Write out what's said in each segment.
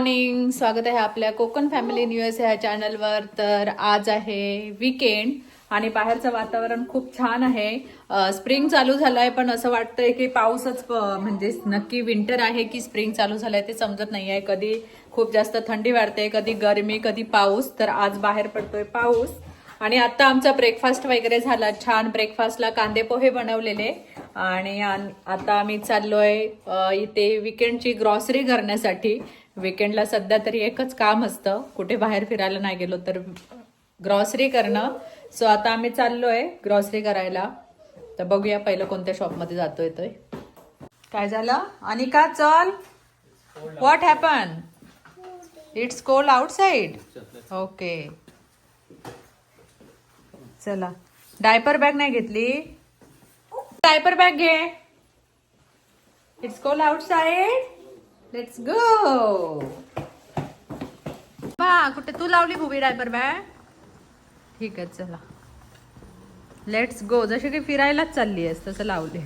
Morning स्वागत आहे आपल्या कोकण फॅमिली न्यूज ह्या चॅनलवर तर आज आहे विकेंड आणि बाहेरचं वातावरण खूप छान आहे. स्प्रिंग चालू झालंय पण असं वाटतंय की पाऊसच म्हणजे नक्की विंटर आहे की स्प्रिंग चालू झालंय ते समजत नाही आहे कधी खूप जास्त थंडी वाढते कधी गरमी कधी पाऊस. तर आज बाहेर पडतोय पाऊस. आणि आता आमचा ब्रेकफास्ट वगैरे झाला. छान ब्रेकफास्टला कांदे पोहे बनवलेले. आणि आता आम्ही चाललोय इथे विकेंडची ग्रॉसरी करण्यासाठी. विकेंडला सध्या तरी एकच काम असतं. कुठे बाहेर फिरायला नाही गेलो तर ग्रॉसरी करणं. सो आता आम्ही चाललोय ग्रॉसरी करायला. तर बघूया पहिलं कोणत्या शॉपमध्ये जातोय तो. काय झालं? आणि का चल. What happen it's cold outside okay चला. डायपर बॅग नाही घेतली. डायपर बॅग घे. It's cold outside let's go बा कुठे तू लावली भुवी डायपर बॅग ठीक आहे चला. लेट्स गो जशी की फिरायलाच चालली आहेस तसं लावले.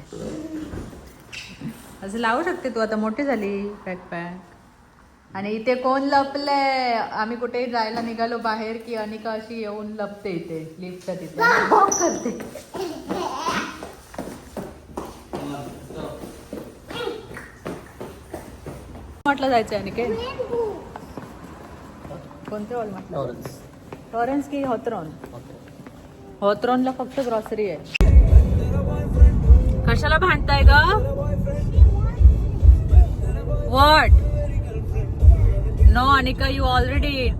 असं लावू शकते तू आता मोठी झाली पॅक पॅक आणि इथे कोण लपलंय? आम्ही कुठेही जायला निघालो बाहेर की अनिका अशी येऊन लपते इथे लिफ्टच्या तिथे. करते. म्हटलं जायचंय अनिके कोणते हॉल म्हटलं? टॉरेन्स की हॉथरॉन हॉथरॉनला फक्त ग्रॉसरी आहे. कशाला भांडताय ग? What no Anika you already eat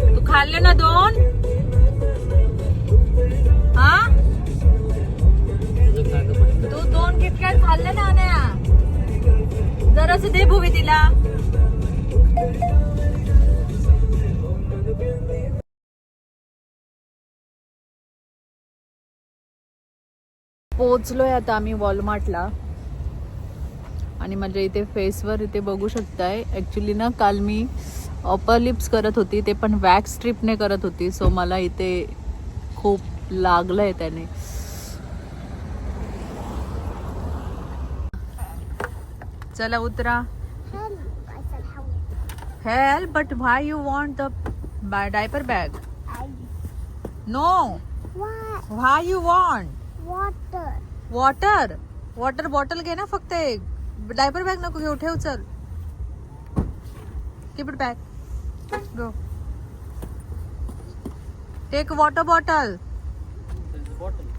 तू खाल्ले ना दोन? हा? तू दोन किटकॅट खाल्ले ना अनया? जरास दे भूमी तिला. पोचलोय आता आम्ही वॉलमार्टला. आणि माझ्या इथे फेसवर इथे बघू शकताय. ऍक्च्युली ना काल मी अपर लिप्स करत होती ते पण वॅक्स स्ट्रिपने करत होती. सो मला इथे खूप लागलंय त्याने. चला उतरा। Help but why you want the diaper bag no What? Why you want Water. Water water bottle घे ना फक्त एक। डायपर बॅग नको घेऊ ठेव चल keep it bag go take water bottle One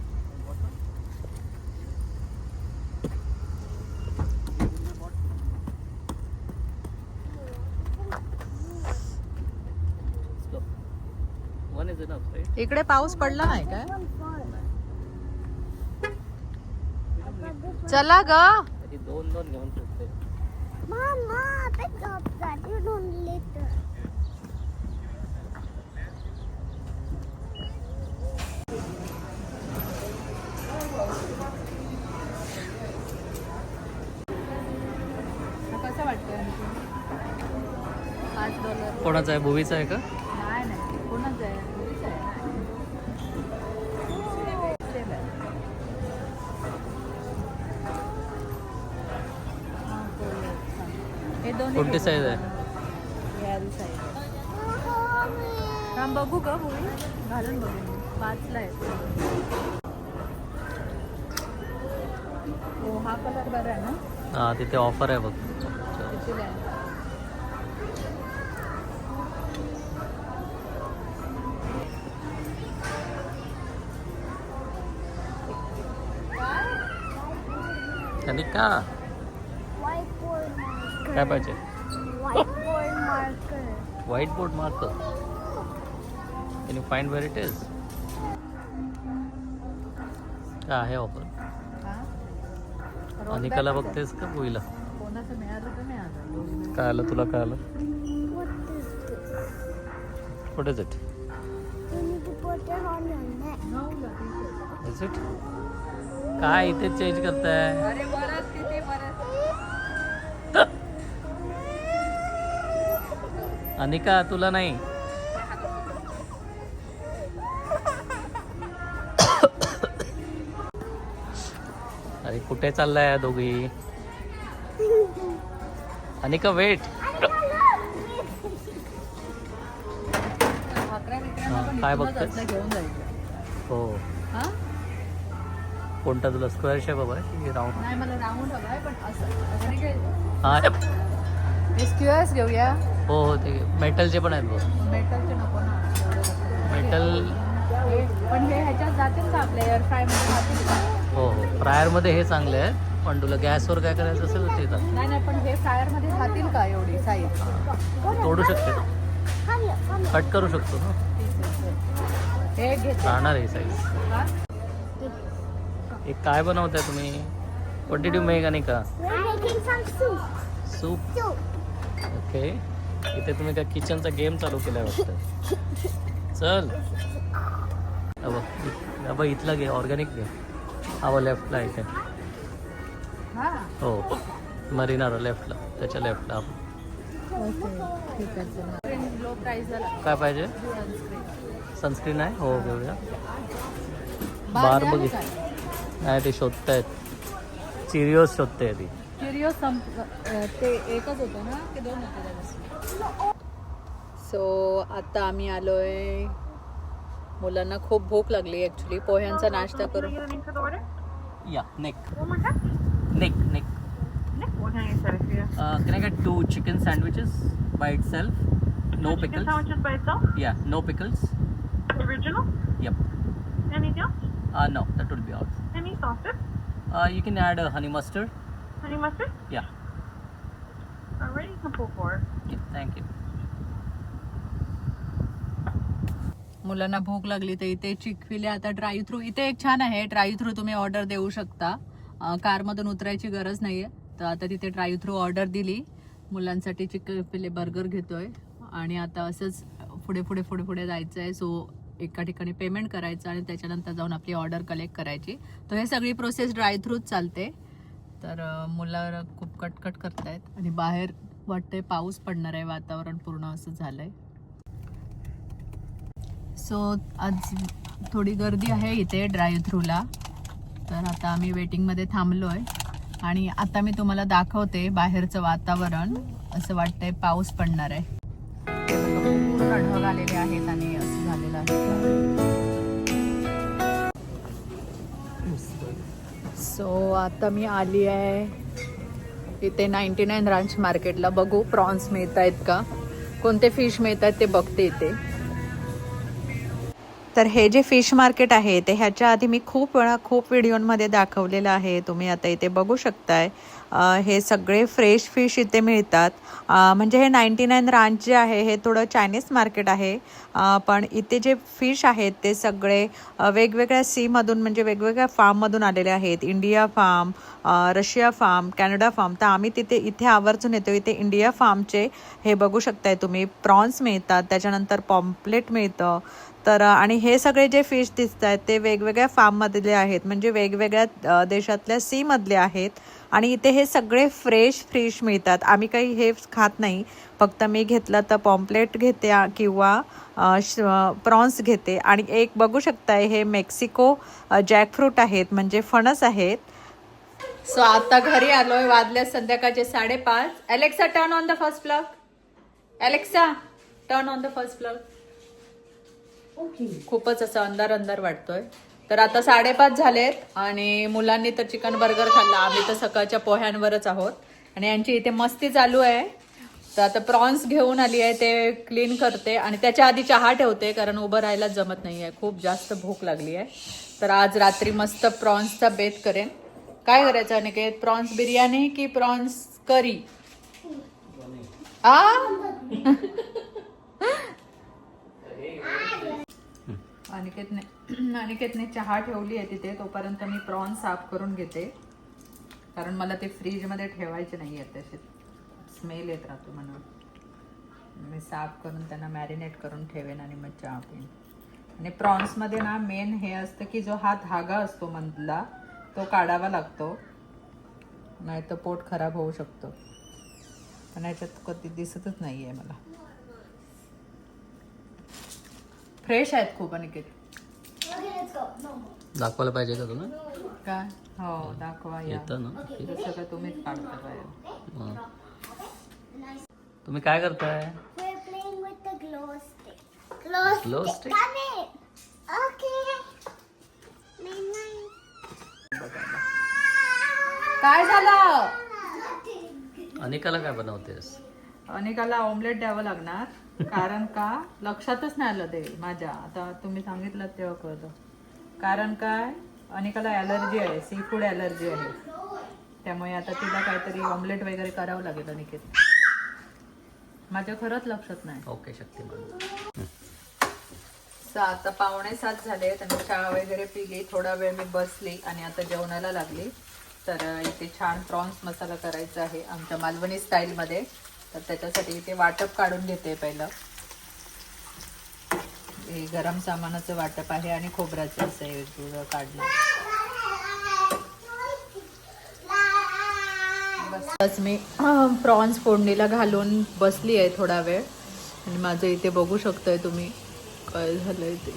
इकडे पाऊस पडला नाही काय? चला ग. तरी दोन दोन घेऊन. कसं वाटतं कोणाचा आहे? भुवीचा आहे का? नाही नाही. कोणाच आहे? कोणती size आहे? हे बघू का मुली घालून बघू. पाचला आहे. हो हा कलर बरा आहे ना? हा तिथे ऑफर आहे बघ. का. काय पाहिजे? Whiteboard marker. White board marker can you find where it is काय आहे ऑफर हा अनिकाला back बघतेस का मिळालं. काय आलं तुला काय आलं What is it You need to put it on your neck. t-shirt. Is it काय इथे चेंज करताय? अनिका तुला नाही. अरे कुठे चाललाय दोघी? अनिका वेट काय बघतोय? हो. कोणता तुला स्क्वेअर शेप हवा आहे राऊंड हा स्क्वेअर्स घेऊया. हो हो ते मेटलचे पण आहेत बघ. मेटलचे नको ना. मेटल हे- पण हे ह्याच्यात जातील का आपल्या एअर फ्रायमध्ये जातील का? हो हो. फ्रायरमध्ये हे चांगले आहे. पण तुला गॅसवर काय करायचं असेल तर ते चालेल. नाही नाही पण हे फ्रायरमध्ये जातील का एवढी साईज तोडू शकते. कट करू शकतो ना. हे घेते. राहणार आहे साईज हा? एक काय बनवताय तुम्ही? वॉट डिड यू मेक आणि का? We're making some soup. Soup Soup. Okay इथे तुम्ही काय किचनचा गेम चालू केलाय वाटतं. चल. अबा अबा इथला घे ऑर्गॅनिक घे. हा लेफ्टला इथे. हा. मरीनाला लेफ्टला त्याच्या लेफ्टला काय पाहिजे. सनस्क्रीन आहे? हो घेऊया बार बघित? नाही ते शोधतायत. चिरिओस शोधते ती अं, ते एकच होतं ना? की दोन होते सो आता आम्ही आलोय मुलांना खूप भूक लागली ऍक्च्युली पोह्यांचा नाश्ता करून या neck neck neck can I get two chicken sandwiches by itself? No pickles. Sandwiches by itself? Yeah, no pickles. Original? Yep. Anything else? Uh, no, that will be all. Any sauces? Uh, you can add uh, honey mustard. Honey mustard? Yeah. Alright, you can pull for Thank you मुलांना भूक लागली तर इथे चिकविले आता dry through इथे एक छान आहे ड्राई थ्रू तुम्ही ऑर्डर देऊ शकता. कारमधून उतरायची गरज नाही आहे तर आता तिथे ड्राई थ्रू ऑर्डर दिली. मुलांसाठी चिकविले बर्गर घेतोय. आणि आता असंच पुढे पुढे पुढे पुढे जायचं आहे सो एका ठिकाणी पेमेंट करायचं आणि त्याच्यानंतर जाऊन आपली ऑर्डर कलेक्ट करायची. तर हे सगळी प्रोसेस ड्राय थ्रूच चालते. तर मुलं खूप कटकट करतायत. आणि बाहेर वाटतंय पाऊस पडणार आहे वातावरण पूर्ण असं झालंय. सो आज थोडी गर्दी आहे इथे ड्राईव्ह थ्रूला तर आता आम्ही वेटिंगमध्ये थांबलो आहे आणि आता मी तुम्हाला दाखवते बाहेरचं वातावरण. असं वाटतंय पाऊस पडणार आहे. पूर्ण आलेले आहेत आणि असं झालेलं आहे. सो आता मी आली आहे इथे नाईन्टी नाईन रांच मार्केटला बघू. प्रॉन्स मिळत आहेत का? कोणते फिश मिळत आहेत ते बघते इथे. तर हे जे फिश मार्केट आहे ते ह्याच्या आधी मी खूप वेळा खूप व्हिडिओमध्ये दाखवलेलं आहे. तुम्ही आता इथे बघू शकताय. हे सगळे फ्रेश फिश इथे मिळतात. म्हणजे हे नाईन्टी नाईन रांच जे आहे हे थोडं चायनीज मार्केट आहे. पण इथे जे फिश आहेत ते सगळे वेगवेगळ्या सीमधून म्हणजे वेगवेगळ्या फार्ममधून आलेले आहेत. India farm Russia farm Canada farm तर आम्ही तिथे इथे आवर्जून येतो. इथे इंडिया फार्मचे हे बघू शकताय तुम्ही. प्रॉन्स मिळतात त्याच्यानंतर पॉम्पलेट मिळतं. तर आणि हे सगळे जे फिश दिसत आहेत ते वेगवेगळ्या फार्ममधले आहेत. म्हणजे वेगवेगळ्या देशातल्या सीमधले आहेत. आणि इथे हे सगळे फ्रेश फिश मिळतात. आम्ही काही हे खात नाही. फक्त मी घेतलं तर पॉम्पलेट घेते किंवा प्रॉन्स घेते. आणि एक बघू शकताय हे मेक्सिको जॅकफ्रूट आहेत. म्हणजे फणस आहेत. सो आता घरी आलोय वाजल्या संध्याकाळचे साडेपाच. Alexa turn on the first plug Alexa turn on the first plug खूपच असं अंधार अंधार वाटतोय. तर आता साडेपाच झालेत आणि मुलांनी तर चिकन बर्गर खाल्ला. आम्ही तर सकाळच्या पोह्यांवरच आहोत. आणि यांची इथे मस्ती चालू आहे. तर आता प्रॉन्स घेऊन आली आहे. ते क्लीन करते आणि त्याच्या आधी चहा ठेवते कारण उभं राहायला जमत नाही आहे खूप जास्त भूक लागली आहे. तर आज रात्री मस्त प्रॉन्सचा बेत करेन. काय करायचं अनिकेत? प्रॉन्स बिर्याणी की प्रॉन्स करी? आ? अनिकेतने अनिकेतने चहा ठेवली आहे तिथे तोपर्यंत मी प्रॉन साफ करून घेते. कारण मला ते फ्रीजमध्ये ठेवायचे नाही आहेत तसे स्मेल येत राहतो म्हणून मी साफ करून त्यांना मॅरिनेट करून ठेवेन आणि मग चहा पिईन. आणि प्रॉन्समध्ये ना मेन हे असतं की जो हा धागा असतो मधला तो काढावा लागतो. नाही तर पोट खराब होऊ शकतो. पण याच्यात कधी दिसतच नाही आहे मला. फ्रेश आहेत खूप अनिकेत. दाखवायला पाहिजे का तुला काय हो दाखवा या येतं ना ठीक. हे सगळं तुम्हीच काढता बाहेर हा. तुम्ही काय करताय We're playing with the glow stick. Close. Glow stick? Got it. Okay. Midnight. काय झालं अनिकाला काय बनवतेस अनेकाला ऑमलेट द्यावं लागणार कारण का? लक्षातच नाही आलं ते माझ्या. आता तुम्ही सांगितलं तेव्हा कळतं कारण काय? अनेकाला ॲलर्जी आहे सी फूड ॲलर्जी आहे. त्यामुळे आता तिला काहीतरी ऑमलेट वगैरे करावं लागेल अनिकेत. माझ्या खरंच लक्षात नाही. ओके शक्तिमान सा आता पावणे सात झाले त्यांनी चहा वगैरे पिली थोडा वेळ मी बसली आणि आता जेवणाला लागली. तर इथे छान प्रॉन्स मसाला करायचा आहे आमच्या मालवणी स्टाईलमध्ये तर त्याच्यासाठी इथे वाटप काढून घेते पहिलं. हे गरम सामानाचं वाटप आहे आणि खोबऱ्याचं असं आहे दूध काढलं. बस मी प्रॉन्स फोडणीला घालून बसली आहे थोडा वेळ. आणि माझं इथे बघू शकताय तुम्ही. काय झालंय ते.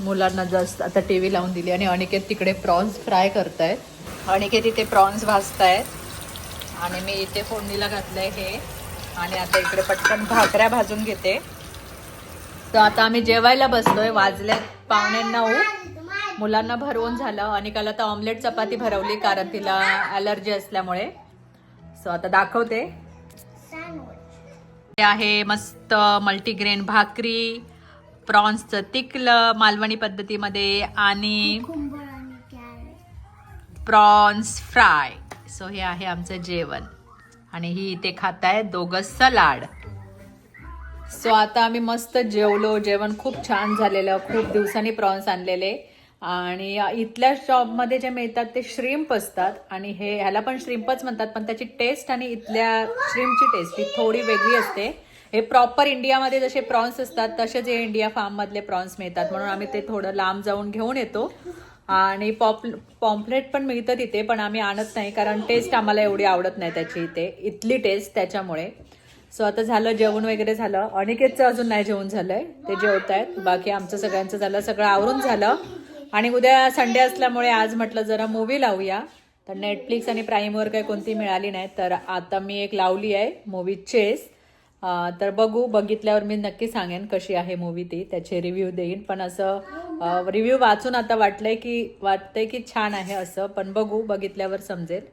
मुलांना जास्त आता टी व्ही लावून दिली आणि अनिकेत तिकडे प्रॉन्स फ्राय करतायत. अनिकेत इथे प्रॉन्स भाजतायत. आणि मी इथे फोडणीला घातलंय हे. आणि आता इकडे पटकन भाकऱ्या भाजून घेते. तर आता आम्ही जेवायला बसलोय. वाजले पावणे नऊ. मुलांना भरवून झालं. अनिकाला तर ऑमलेट चपाती भरवली कारण तिला ॲलर्जी असल्यामुळे. सो आता दाखवते. हे आहे मस्त मल्टीग्रेन भाकरी. प्रॉन्सचं तिकलं मालवणी पद्धतीमध्ये आणि प्रॉन्स फ्राय. सो हे आहे आमचं जेवण. आणि ही इथे खात आहे दोघं सलाड. सो आता आम्ही मस्त जेवलो. जेवण खूप छान झालेलं. खूप दिवसांनी प्रॉन्स आणलेले. आणि इथल्या शॉपमध्ये जे मिळतात ते श्रिम्प असतात. आणि हे ह्याला पण श्रिम्पच म्हणतात. पण त्याची टेस्ट आणि इथल्या श्रिम्पची टेस्ट ही थोडी वेगळी असते. हे प्रॉपर इंडियामध्ये जसे प्रॉन्स असतात तसेच हे इंडिया फार्ममधले प्रॉन्स मिळतात. म्हणून आम्ही ते थोडं लांब जाऊन घेऊन येतो. आणि पॉप पॉम्पलेट पण मिळतं तिथे पण आम्ही आणत नाही कारण टेस्ट आम्हाला एवढी आवडत नाही त्याची इथे. इथली टेस्ट त्याच्यामुळे. सो आता झालं जेवण वगैरे झालं. अनिकेतचं अजून नाही जेवण झालंय. ते जेवत आहेत बाकी आमचं सगळ्यांचं झालं. सगळं आवरून झालं. आणि उद्या संडे असल्यामुळे आज म्हटलं जरा मूवी लावूया. तर नेटफ्लिक्स आणि प्राईमवर काही कोणती मिळाली नाही. तर आता मी एक लावली आहे. मूवी चेस तर बघू बघितल्यावर मी नक्की सांगेन कशी आहे मूवी ती. त्याचे रिव्ह्यू देईन. पण असं रिव्ह्यू वाचून आता वाटलंय की वाटतंय की छान आहे असं. पण बघू बघितल्यावर समजेल.